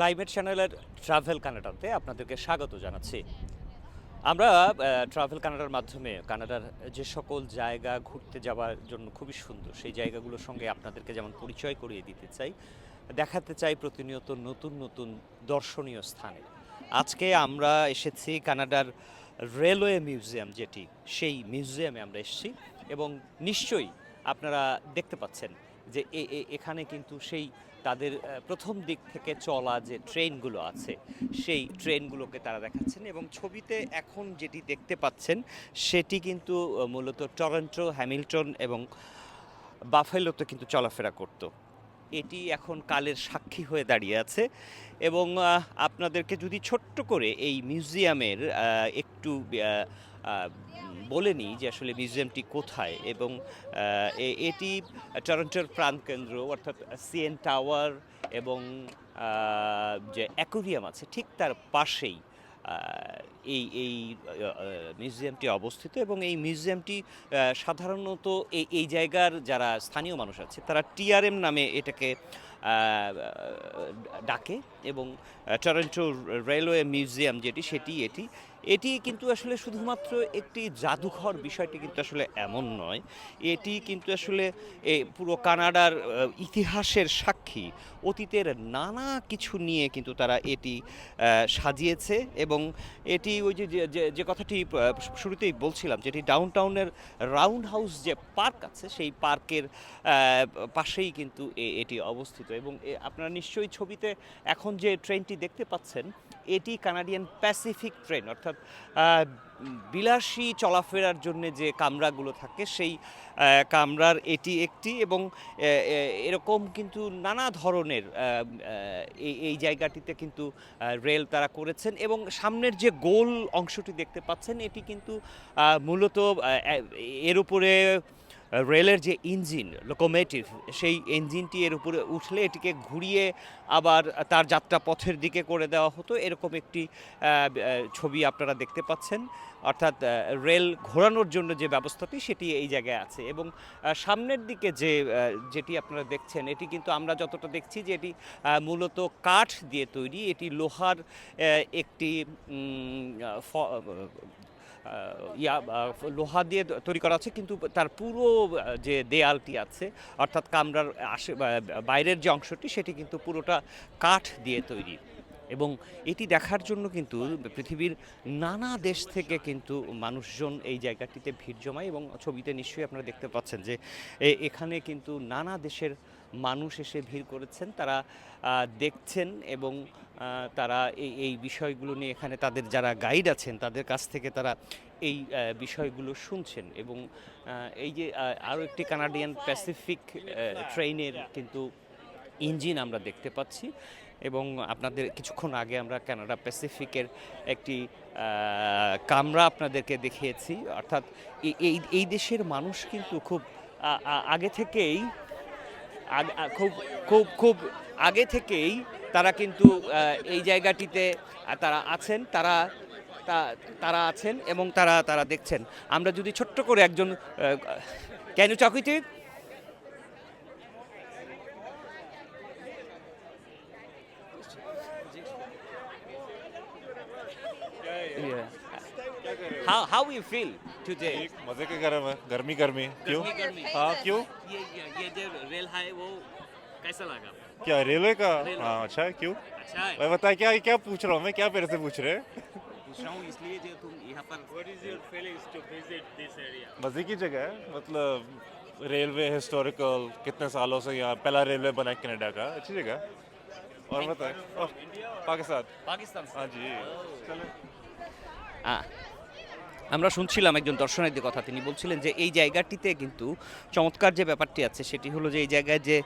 Climate চ্যানেলের travel কানাডাতে আপনাদেরকে স্বাগত জানাচ্ছি। আমরা ট্রাভেল কানাডার মাধ্যমে কানাডার যে সকল জায়গা ঘুরতে যাওয়ার জন্য খুবই সুন্দর, সেই জায়গাগুলোর সঙ্গে আপনাদেরকে যেমন পরিচয় করিয়ে দিতে চাই, দেখাতে চাই প্রতিনিয়ত নতুন নতুন দর্শনীয় স্থানে। আজকে আমরা এসেছি কানাডার রেলওয়ে মিউজিয়াম যেটি, সেই মিউজিয়ামে আমরা এসেছি এবং নিশ্চয়ই আপনারা দেখতে পাচ্ছেন যে এখানে কিন্তু সেই তাদের প্রথম দিক থেকে চলা যে ট্রেনগুলো আছে, সেই ট্রেনগুলোকে তারা দেখাচ্ছেন এবং ছবিতে এখন যেটি দেখতে পাচ্ছেন, সেটি কিন্তু মূলত টরন্টো, হ্যামিল্টন এবং বাফেলোতে কিন্তু চলাফেরা করতো। এটি এখন কালের সাক্ষী হয়ে দাঁড়িয়ে আছে এবং আপনাদেরকে যদি ছোট্ট করে এই মিউজিয়ামের একটু আহ, আহ, বলে নিই যে আসলে মিউজিয়ামটি কোথায় এবং এটি টরন্টোর প্রাণকেন্দ্র অর্থাৎ সিএন টাওয়ার এবং যে অ্যাকোরিয়াম আছে ঠিক তার পাশেই এই এই মিউজিয়ামটি অবস্থিত এবং এই মিউজিয়ামটি সাধারণত এই এই জায়গার যারা স্থানীয় মানুষ আছে তারা টিআরএম নামে এটাকে ডাকে এবং টরন্টো রেলওয়ে মিউজিয়াম যেটি সেটি এটি এটি কিন্তু আসলে শুধুমাত্র একটি জাদুঘর, বিষয়টি কিন্তু আসলে এমন নয়। এটি কিন্তু আসলে পুরো কানাডার ইতিহাসের সাক্ষী। অতীতের নানা কিছু নিয়ে কিন্তু তারা এটি সাজিয়েছে এবং এটি ওই যে, যে- কথাটি শুরুতেই বলছিলাম, যেটি ডাউন টাউনের রাউন্ড হাউস যে পার্ক আছে, সেই পার্কের পাশেই কিন্তু এটি অবস্থিত এবং আপনারা নিশ্চয়ই ছবিতে এখন যে ট্রেনটি দেখতে পাচ্ছেন এটি কানাডিয়ান প্যাসিফিক ট্রেন অর্থাৎ বিলাসী চলাফেরার জন্য যে কামরাগুলো থাকে, সেই কামরার এটি একটি এবং এরকম কিন্তু নানা ধরনের এই জায়গাটিতে কিন্তু রেল তারা করেছেন এবং সামনের যে গোল অংশটি দেখতে পাচ্ছেন, এটি কিন্তু মূলত এর উপরে রেলের যে ইঞ্জিন লোকোমেটিভ সেই ইঞ্জিনটি এর উপরে উঠলে এটিকে ঘুরিয়ে আবার তার যাত্রা পথের দিকে করে দেওয়া হতো। এরকম একটি ছবি আপনারা দেখতে পাচ্ছেন। অর্থাৎ রেল ঘোরানোর জন্য যে ব্যবস্থাটি, সেটি এই জায়গায় আছে। এবং সামনের দিকে যে যেটি আপনারা দেখছেন, এটি কিন্তু আমরা যতটা দেখছি যে এটি মূলত কাঠ দিয়ে তৈরি। এটি লোহার একটি ইয়া লোহা দিয়ে তৈরি করা আছে, কিন্তু তার পুরো যে দেয়ালটি আছে, অর্থাৎ কামরার আশে বাইরের যে অংশটি, সেটি কিন্তু পুরোটা কাঠ দিয়ে তৈরি। এবং এটি দেখার জন্য কিন্তু পৃথিবীর নানা দেশ থেকে কিন্তু মানুষজন এই জায়গাটিতে ভিড় জমায় এবং ছবিতে নিশ্চয়ই আপনারা দেখতে পাচ্ছেন যে এখানে কিন্তু নানা দেশের মানুষ এসে ভিড় করেছেন, তারা দেখছেন এবং তারা এই এই বিষয়গুলো নিয়ে এখানে তাদের যারা গাইড আছেন, তাদের কাছ থেকে তারা এই বিষয়গুলো শুনছেন এবং এই যে আরও একটি কানাডিয়ান প্যাসিফিক ট্রেনের কিন্তু ইঞ্জিন আমরা দেখতে পাচ্ছি। এবং আপনাদের কিছুক্ষণ আগে আমরা কানাডা প্যাসিফিকের একটি কামরা আপনাদেরকে দেখিয়েছি। অর্থাৎ এই- এই দেশের মানুষ কিন্তু খুব আগে থেকেই খুব খুব খুব আগে থেকেই তারা কিন্তু এই জায়গাটিতে তারা আছেন, তারা তারা আছেন এবং তারা তারা দেখছেন। আমরা যদি ছোট্ট করে একজন can you how how you feel today मज़े के गरम है गर्मी गर्मी क्यों? हाँ क्यों? ये ये जो रेल है वो कैसा लगा क्या रेलवे का? हाँ अच्छा है क्यों? अच्छा है। मैं बता क्या क्या पूछ रहा हूँ मैं? क्या फिर से पूछ रहे पूछ रहा हूँ इसलिए जो तुम यहाँ पर what is your feelings to visit this area मज़े की जगह है मतलब रेलवे हिस्टोरिकल कितने सालों से यहाँ पहला रेलवे बना कनाडा का अच्छी जगह और बताए पाकिस्तान? पाकिस्तान हाँ जी। oh। चलो। हाँ। আমরা শুনছিলাম একজন দর্শনার্থীর কথা। তিনি বলছিলেন যে এই জায়গাটিতে কিন্তু চমৎকার যে ব্যাপারটি আছে, সেটি হলো যে এই জায়গায় যে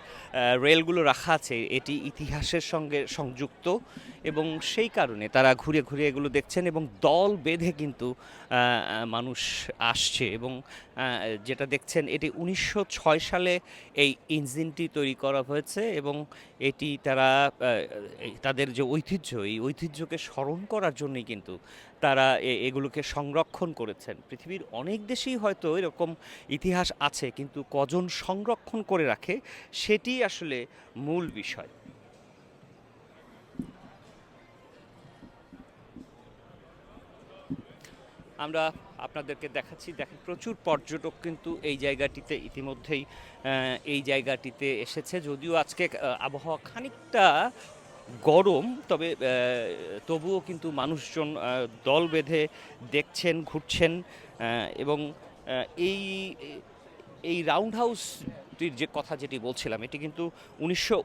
রেলগুলো রাখা আছে, এটি ইতিহাসের সঙ্গে সংযুক্ত এবং সেই কারণে তারা ঘুরে ঘুরে এগুলো দেখছেন এবং দল বেঁধে কিন্তু মানুষ আসছে এবং যেটা দেখছেন এটি উনিশশো ছয় সালে এই ইঞ্জিনটি তৈরি করা হয়েছে এবং এটি তারা তাদের যে ঐতিহ্য, এই ঐতিহ্যকে স্মরণ করার জন্যই কিন্তু তারা এগুলোকে সংরক্ষণ করেছেন। পৃথিবীর অনেক দেশেই হয়তো এরকম ইতিহাস আছে, কিন্তু কজন সংরক্ষণ করে রাখে সেটি আসলে মূল বিষয়। আমরা আপনাদেরকে দেখাচ্ছি, দেখেন প্রচুর পর্যটক কিন্তু এই জায়গাটিতে ইতিমধ্যেই এই জায়গাটিতে এসেছে। যদিও আজকে আবহাওয়া খানিকটা গরম তবে তবুও কিন্তু মানুষজন দল বেঁধে দেখছেন ঘুরছেন এবং এই এই রাউন্ড হাউসটির যে কথা যেটি বলছিলাম, এটি কিন্তু উনিশশো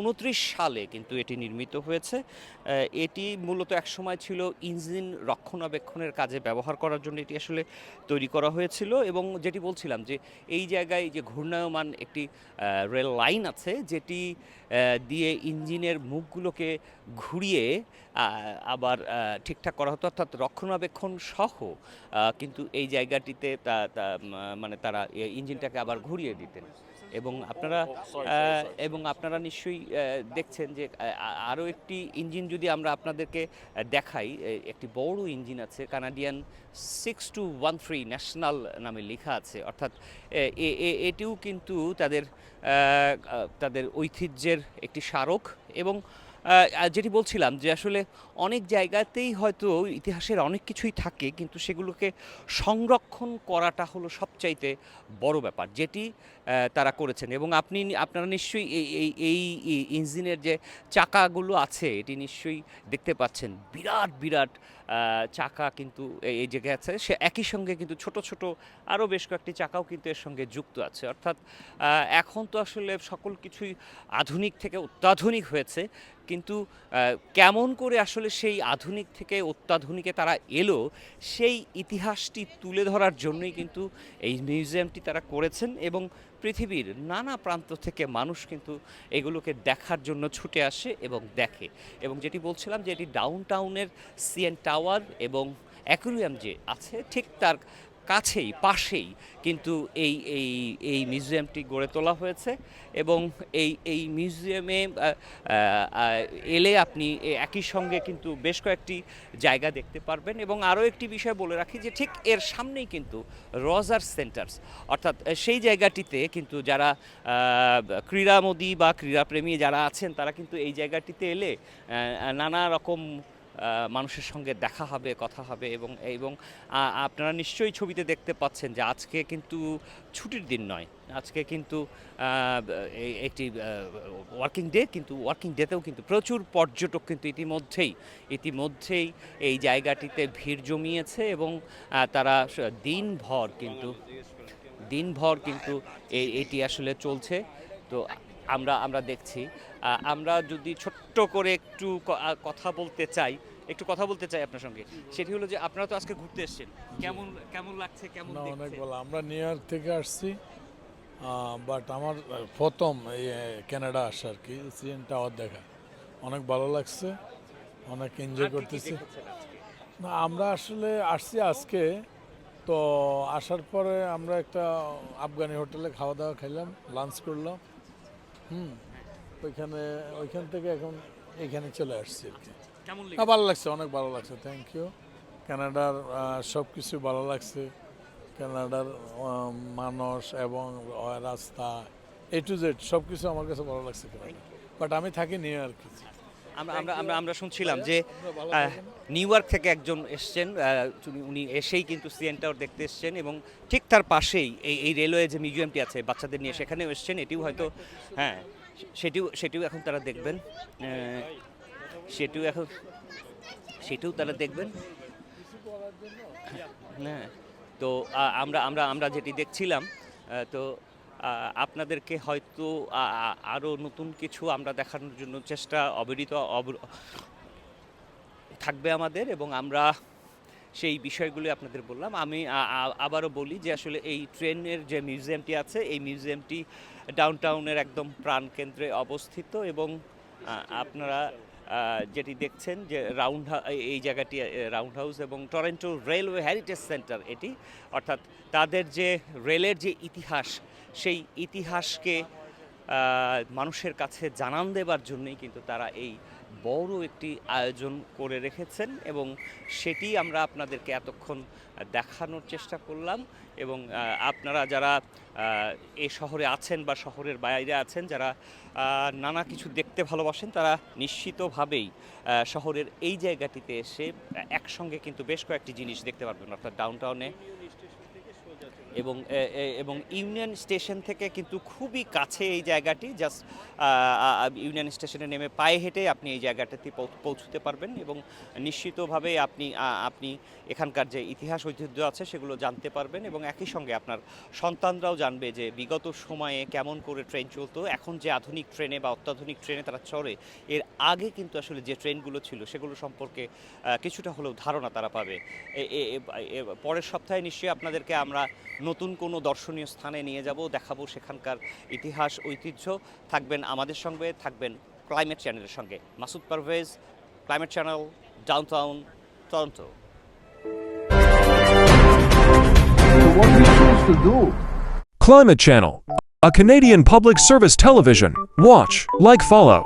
উনত্রিশ সালে কিন্তু এটি নির্মিত হয়েছে। এটি মূলত একসময় ছিল ইঞ্জিন রক্ষণাবেক্ষণের কাজে ব্যবহার করার জন্য এটি আসলে তৈরি করা হয়েছিল এবং যেটি বলছিলাম যে এই জায়গায় যে ঘূর্ণায়মান একটি রেল লাইন আছে, যেটি দিয়ে ইঞ্জিনের মুখগুলোকে ঘুরিয়ে আবার ঠিকঠাক করা হতো। অর্থাৎ রক্ষণাবেক্ষণ সহ কিন্তু এই জায়গাটিতে তা- মানে তারা ইঞ্জিনটাকে আবার ঘুরিয়ে দিতেন। এবং আপনারা এবং আপনারা নিশ্চয়ই দেখছেন যে আরও একটি ইঞ্জিন যদি আমরা আপনাদেরকে দেখাই একটি বড় ইঞ্জিন আছে Canadian six two one three national নামে লেখা আছে। অর্থাৎ এটিও কিন্তু তাদের তাদের ঐতিহ্যের একটি স্মারক এবং যেটি বলছিলাম যে আসলে অনেক জায়গাতেই হয়তো ইতিহাসের অনেক কিছুই থাকে, কিন্তু সেগুলোকে সংরক্ষণ করাটা হলো সবচাইতে বড় ব্যাপার, যেটি তারা করেছেন। এবং আপনি আপনারা নিশ্চয়ই এই এই ইঞ্জিনের যে চাকাগুলো আছে, এটি নিশ্চয়ই দেখতে পাচ্ছেন। বিরাট বিরাট চাকা কিন্তু এই জায়গায় আছে। সে একই সঙ্গে কিন্তু ছোট ছোট আরও বেশ কয়েকটি চাকাও কিন্তু এর সঙ্গে যুক্ত আছে। অর্থাৎ এখন তো আসলে সকল কিছুই আধুনিক থেকে অত্যাধুনিক হয়েছে। কিন্তু কেমন করে আসলে সেই আধুনিক থেকে অত্যাধুনিকে তারা এলো, সেই ইতিহাসটি তুলে ধরার জন্যই কিন্তু এই মিউজিয়ামটি তারা করেছেন এবং পৃথিবীর নানা প্রান্ত থেকে মানুষ কিন্তু এগুলোকে দেখার জন্য ছুটে আসে এবং দেখে। এবং যেটি বলছিলাম যে এটি ডাউন টাউনের সিএন টাওয়ার এবং অ্যাকুরিয়াম যে আছে, ঠিক তার কাছেই, পাশেই কিন্তু এই এই এই মিউজিয়ামটি গড়ে তোলা হয়েছে এবং এই এই মিউজিয়ামে এলে আপনি একই সঙ্গে কিন্তু বেশ কয়েকটি জায়গা দেখতে পারবেন এবং আরও একটি বিষয় বলে রাখি যে ঠিক এর সামনেই কিন্তু রজার সেন্টার্স। অর্থাৎ সেই জায়গাটিতে কিন্তু যারা ক্রীড়ামোদী বা ক্রীড়াপ্রেমী যারা আছেন তারা কিন্তু এই জায়গাটিতে এলে নানা রকম মানুষের সঙ্গে দেখা হবে, কথা হবে এবং এবং আপনারা নিশ্চয়ই ছবিতে দেখতে পাচ্ছেন যে আজকে কিন্তু ছুটির দিন নয়। আজকে কিন্তু একটি ওয়ার্কিং ডে কিন্তু ওয়ার্কিং ডেতেও কিন্তু প্রচুর পর্যটক কিন্তু ইতিমধ্যেই ইতিমধ্যেই এই জায়গাটিতে ভিড় জমিয়েছে এবং তারা দিনভর কিন্তু দিনভর কিন্তু এটি আসলে চলছে। তো আমরা আমরা দেখছি। আমরা যদি ছোট্ট করে একটু কথা বলতে চাই একটু কথা বলতে চাই আপনার সঙ্গে। সেটি হলো যে আপনারা তো আজকে ঘুরতে এসেছেন। কেমন কেমন লাগছে কেমন না অনেক ভালো। আমরা নিউ ইয়র্ক থেকে আসছি বাট আমার প্রথম কানাডা আসা আর কি সিএন টাওয়ার দেখা। অনেক ভালো লাগছে অনেক এনজয় করতেছি। না আমরা আসলে আসছি আজকে তো আসার পরে আমরা একটা আফগানি হোটেলে খাওয়া দাওয়া খাইলাম লাঞ্চ করলাম। হুম ওইখানে ওইখান থেকে এখন এখানে চলে আসছি আর কি। কেমন না ভালো লাগছে অনেক ভালো লাগছে থ্যাংক ইউ কানাডার সব কিছু ভালো লাগছে। কানাডার মানুষ এবং রাস্তা এ টু জেড সব কিছু আমার কাছে ভালো লাগছে বাট আমি থাকি নিউ ইয়র্কে আমরা আমরা আমরা শুনছিলাম যে। নিউ ইয়র্ক থেকে একজন এসছেন উনি- এসেই কিন্তু সিএন টাওয়ার দেখতে এসছেন এবং ঠিক তার পাশেই এই এই রেলওয়ে যে মিউজিয়ামটি আছে বাচ্চাদের নিয়ে সেখানেও এসছেন এটিও হয়তো হ্যাঁ সেটিও সেটিও এখন তারা দেখবেন। সেটিও এখন সেটিও তারা দেখবেন। হ্যাঁ তো আমরা আমরা আমরা যেটি দেখছিলাম তো আপনাদেরকে হয়তো, আ- আ- নতুন কিছু আমরা দেখানোর জন্য চেষ্টা অবিরিত অব- থাকবে আমাদের এবং আমরা সেই বিষয়গুলি আপনাদের বললাম। আমি আবারও বলি যে আসলে এই ট্রেনের যে মিউজিয়ামটি আছে, এই মিউজিয়ামটি ডাউনটাউনের একদম প্রাণকেন্দ্রে অবস্থিত এবং আপনারা যেটি দেখছেন যে রাউন্ড এই জায়গাটি রাউন্ড হাউস এবং টরেন্টো রেলওয়ে হেরিটেজ সেন্টার এটি। অর্থাৎ তাদের যে রেলের যে ইতিহাস, সেই ইতিহাসকে মানুষের কাছে জানান দেবার জন্যই কিন্তু তারা এই বড় একটি আয়োজন করে রেখেছেন এবং সেটি আমরা আপনাদেরকে এতক্ষণ দেখানোর চেষ্টা করলাম এবং আপনারা যারা এ শহরে আছেন বা শহরের বাইরে আছেন, যারা নানা কিছু দেখতে ভালোবাসেন, তারা নিশ্চিতভাবেই শহরের এই জায়গাটিতে এসে একসঙ্গে কিন্তু বেশ কয়েকটি জিনিস দেখতে পারবেন। অর্থাৎ ডাউনটাউনে এবং এবং ইউনিয়ন স্টেশন থেকে কিন্তু খুবই কাছে এই জায়গাটি। জাস্ট ইউনিয়ন স্টেশনে নেমে পায়ে হেঁটে আপনি এই জায়গাটাতে পৌঁছতে পারবেন এবং নিশ্চিতভাবে আপনি আপনি এখানকার যে ইতিহাস, ঐতিহ্য আছে সেগুলো জানতে পারবেন এবং একই সঙ্গে আপনার সন্তানরাও জানবে যে বিগত সময়ে কেমন করে ট্রেন চলতো। এখন যে আধুনিক ট্রেনে বা অত্যাধুনিক ট্রেনে তারা চড়ে, এর আগে কিন্তু আসলে যে ট্রেনগুলো ছিল সেগুলো সম্পর্কে কিছুটা হলেও ধারণা তারা পাবে। পরের সপ্তাহে নিশ্চয়ই আপনাদেরকে আমরা নতুন কোনো দর্শনীয় স্থানে নিয়ে যাব দেখাবো সেখানকার ইতিহাস ঐতিহ্য থাকবেন আমাদের সঙ্গে থাকবেন ক্লাইমেট চ্যানেলের সঙ্গে Masud Parvez climate channel downtown Toronto? Climate Channel, a Canadian public service television. Watch, like, follow.